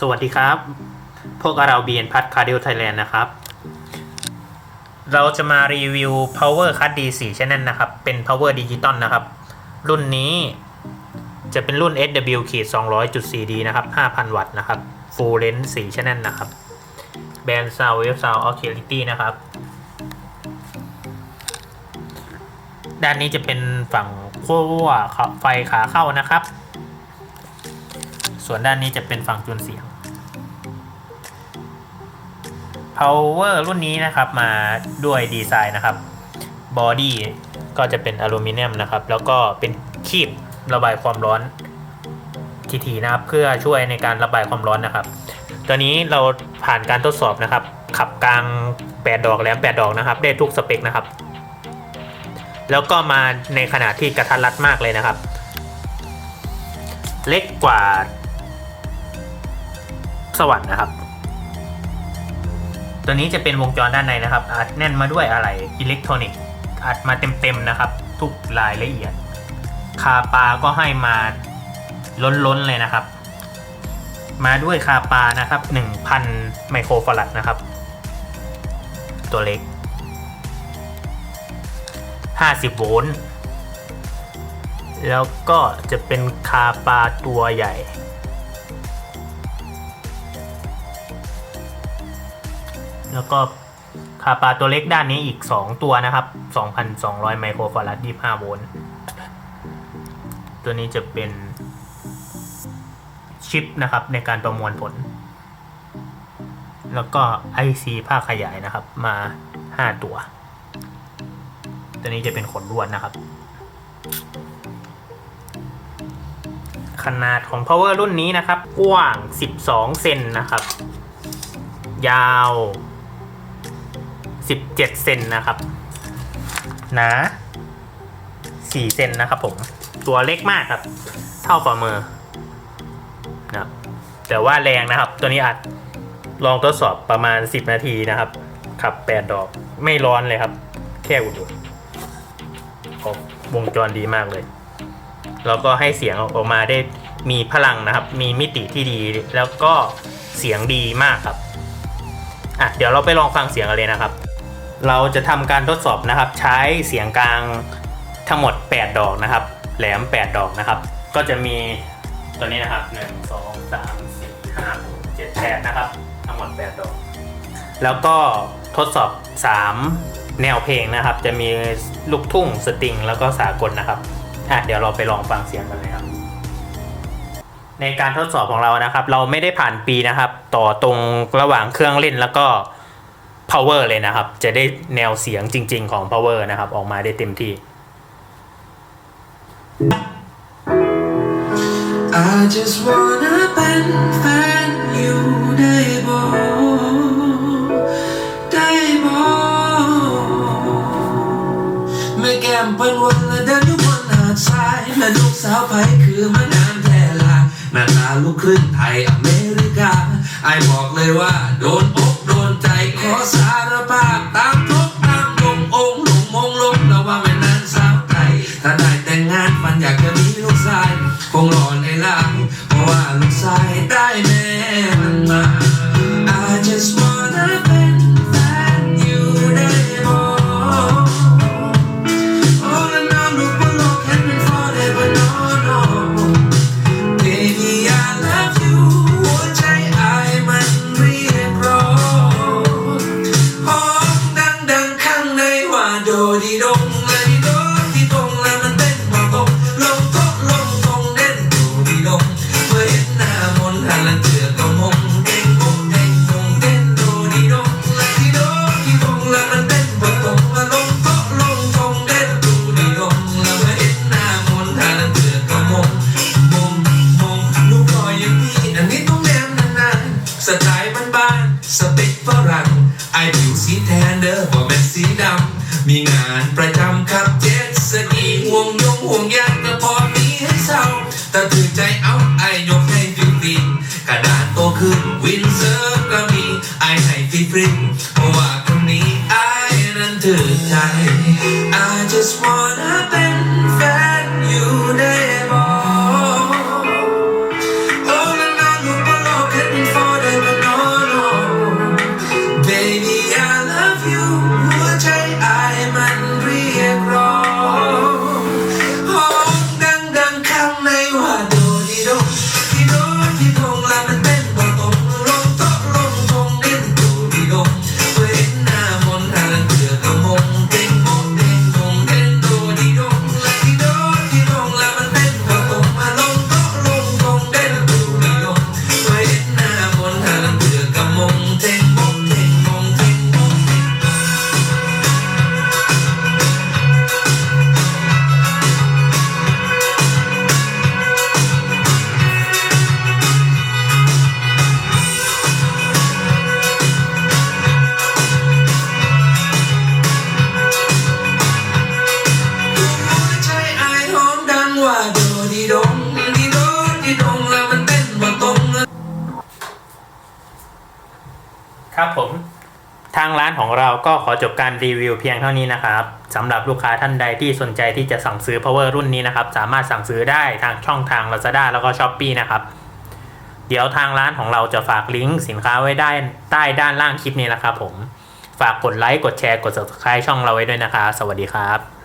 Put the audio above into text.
สวัสดีครับ พวกเราเบียนพัทคาร์ดิโอไทยแลนด์นะครับ เราจะมารีวิว Power Card D4 Channel นะครับ เป็น Power Digital นะครับ รุ่นนี้จะเป็นรุ่น SW ขีด 200.4D นะครับ 5,000 วัตต์นะครับ Full Length 4 Channel นะครับ แบรนด์ Sound Wave Sound Auxiliary นะครับ ด้านนี้จะเป็นฝั่งขั้วไฟขาเข้านะครับ ส่วนด้านนี้จะเป็นฝั่งจูนเสียง power รุ่นนี้นะครับมาด้วยดีไซน์นะครับบอดี้ก็จะเป็นอลูมิเนียมนะครับ แล้วก็เป็นคีบระบายความร้อนทีๆนะครับเพื่อช่วยในการระบายความร้อนนะครับ ตัวนี้เราผ่านการทดสอบนะครับ ขับกลาง 8 ดอกแหลม8ดอกนะครับ ได้ทุกสเปคนะครับ แล้วก็มาในขนาดที่กระทัดรัดมากเลยนะครับ เล็กกว่า สวรรค์นะครับ ตัวนี้จะเป็นวงจรด้านในนะครับอัดแน่นมาด้วยอะไรอิเล็กทรอนิกส์อัดมาเต็มๆนะครับ ทุกรายละเอียด คาปาก็ให้มาล้นๆเลยนะครับ มาด้วยคาปานะครับ 1,000 ไมโครฟารัดนะครับ ตัวเล็ก 50 โวลต์แล้วก็จะเป็นคาปาตัวใหญ่ แล้วก็คาปาตัวเล็กด้านนี้อีก 2 ตัวนะครับ 2,200 ไมโครฟารัด25 โวลต์ ตัวนี้จะเป็นชิปนะครับในการประมวลผล แล้วก็ IC ภาคขยายนะครับมา 5 ตัว ตัวนี้จะเป็นขนลวดนะครับ ขนาดของ power รุ่นนี้นะครับ กว้าง 12 เซนนะครับ ยาว 17 เซนนะครับ หนา4เซนนะครับผม ตัวเล็กมากครับ เท่าฝ่ามือนะครับแต่ว่าแรงนะครับ ตัวนี้อาจลองทดสอบประมาณ 10 นาทีนะครับ ขับ 8 ดอกไม่ร้อนเลยครับ แค่อุ่นๆออกวงจรดีมากเลย แล้วก็ให้เสียงออกมาได้มีพลังนะครับ มีมิติที่ดีแล้วก็เสียงดีมากครับ อะ เดี๋ยวเราไปลองฟังเสียงกันเลยนะครับ เราจะทำการทดสอบนะครับ ใช้เสียงกลางทั้งหมด 8 ดอกนะครับ แหลม 8 ดอกนะครับ ก็จะมีตัวนี้นะครับ 1 2 3 4 5 6 7 8 นะครับ ทั้งหมด 8 ดอก แล้วก็ทดสอบ 3 แนวเพลงนะครับ จะมีลูกทุ่งสตริง แล้วก็สากลนะครับอะเดี๋ยวเราไปลองฟังเสียงกันเลยครับในการทดสอบของเรานะครับ เราไม่ได้ผ่านปีนะครับ ต่อตรงระหว่างเครื่องเล่นแล้วก็ power เลยนะครับ จะได้แนวเสียงจริง ๆของ power นะครับ ออกมาได้เต็มที่ I just wanna เป็นแฟนอยู่ได้บ่ได้บ่แม่แก้มเปิ้นวันละเดินอบนหาดทรายและลูกสาวไผคือมานามแท้ลาหน้าตาลูกครึ่งไทยอเมริกาไอบอกเลยว่าโดนโดน ใจขอสารภาพตามทุกตามลงองค์หลงมงลงเราว่าไม่นานสาวไทยถ้าได้แต่งงานมันอยากจะมีลูกชาย คงหล่อในลางเพราะว่าลูกชายได้แม่มันมา I just want สีแทนเด้อบ่แม่นสีดำ มีงานประจำครับเจ็ดสกีห่วงยงห่วงยางก็พอมีให้เศร้าแต่ถือใจเอาไอยกให้ฟิลฟินกระดาษโตขึ้นวินเซิร์ฟก็มีไอให้ฟิลฟินเพราะว่าคนนี้ไอนั้นถือใจ I just wanna be ครับผมทางร้านของเราก็ขอจบการรีวิวเพียงเท่านี้นะครับสำหรับลูกค้าท่านใดที่สนใจที่จะสั่งซื้อ power รุ่นนี้นะครับ สามารถสั่งซื้อได้ทางช่องทาง Lazada แล้วก็ Shopee นะครับ เดี๋ยวทางร้านของเราจะฝากลิงก์สินค้าไว้ได้ใต้ด้านล่างคลิปนี้นะครับผม ฝากกดไลค์กดแชร์กด subscribe ช่องเราไว้ด้วยนะคะ สวัสดีครับ